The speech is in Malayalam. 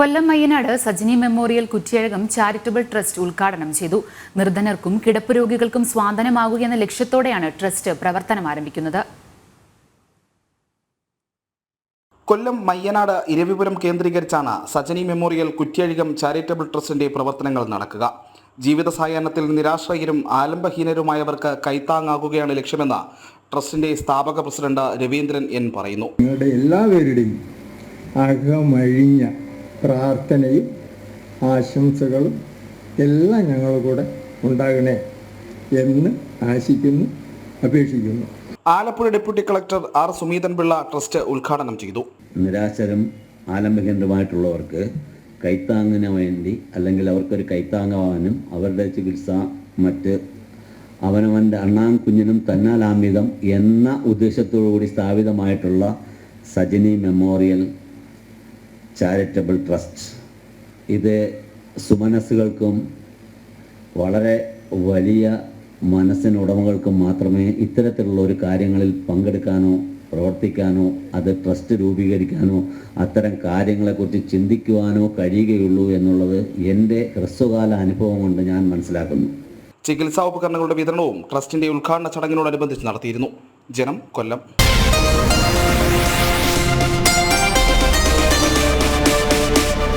കൊല്ലം Mayyanad Sajjani memorial കുറ്റിയഴകം charitable trust ഉദ്ഘാടനം ചെയ്തു. നിർധനർക്കും കിടപ്പ് രോഗികൾക്കും സ്വാന്തനമാകുകയെന്ന ലക്ഷ്യത്തോടെയാണ് ട്രസ്റ്റ് പ്രവർത്തനം ആരംഭിക്കുന്നത്. കൊല്ലം മയ്യനാട് ഇരവിപുരം കേന്ദ്രീകരിച്ചാണ് സജനി മെമ്മോറിയൽ കുറ്റിയഴകം ചാരിറ്റബിൾ ട്രസ്റ്റിന്റെ പ്രവർത്തനങ്ങൾ നടക്കുക. ജീവിത സായാഹ്നത്തിൽ നിരാശ്രയരും ആലംബഹീനരുമായവർക്ക് കൈത്താങ്ങാകുകയാണ് ലക്ഷ്യമെന്ന് ട്രസ്റ്റിന്റെ സ്ഥാപക പ്രസിഡന്റ് രവീന്ദ്രൻ എൻ പറയുന്നു. നിങ്ങളുടെ എല്ലാവരുടെയും അകമഴിഞ്ഞ പ്രാർത്ഥനയും ആശംസകളും എല്ലാം ഞങ്ങളുടെ കൂടെ ഉണ്ടാകണേ എന്ന് ആശിക്കുന്നു അപേക്ഷിക്കുന്നു. Alappuzha deputy collector R Sumeethan Pillai trust ഉദ്ഘാടനം ചെയ്തു. നിരാശരും ആലംബകേന്ദ്രമായിട്ടുള്ളവർക്ക് കൈത്താങ്ങിന് വേണ്ടി അല്ലെങ്കിൽ അവർക്കൊരു കൈത്താങ്ങാവാനും അവരുടെ ചികിത്സ മറ്റ് അവനവന്റെ അണ്ണാൻ കുഞ്ഞിനും തന്നാലാമിതം എന്ന ഉദ്ദേശത്തോടു കൂടി സ്ഥാപിതമായിട്ടുള്ള സജനി മെമ്മോറിയൽ ചാരിറ്റബിൾ ട്രസ്റ്റ് ഇത് സുമനസ്സുകൾക്കും വളരെ വലിയ മനസ്സിനുടമകൾക്കും മാത്രമേ ഇത്തരത്തിലുള്ള ഒരു കാര്യങ്ങളിൽ പങ്കെടുക്കാനോ പ്രവർത്തിക്കാനോ അത് ട്രസ്റ്റ് രൂപീകരിക്കാനോ അത്തരം കാര്യങ്ങളെക്കുറിച്ച് ചിന്തിക്കുവാനോ കഴിയുകയുള്ളൂ എന്നുള്ളത് എന്റെ ഹ്രസ്വകാല അനുഭവം കൊണ്ട് ഞാൻ മനസ്സിലാക്കുന്നു. ചികിത്സാ ഉപകരണങ്ങളുടെ വിതരണവും ട്രസ്റ്റിന്റെ ഉദ്ഘാടന ചടങ്ങിനോടനുബന്ധിച്ച് നടത്തിയിരുന്നു. ജനം കൊല്ലം.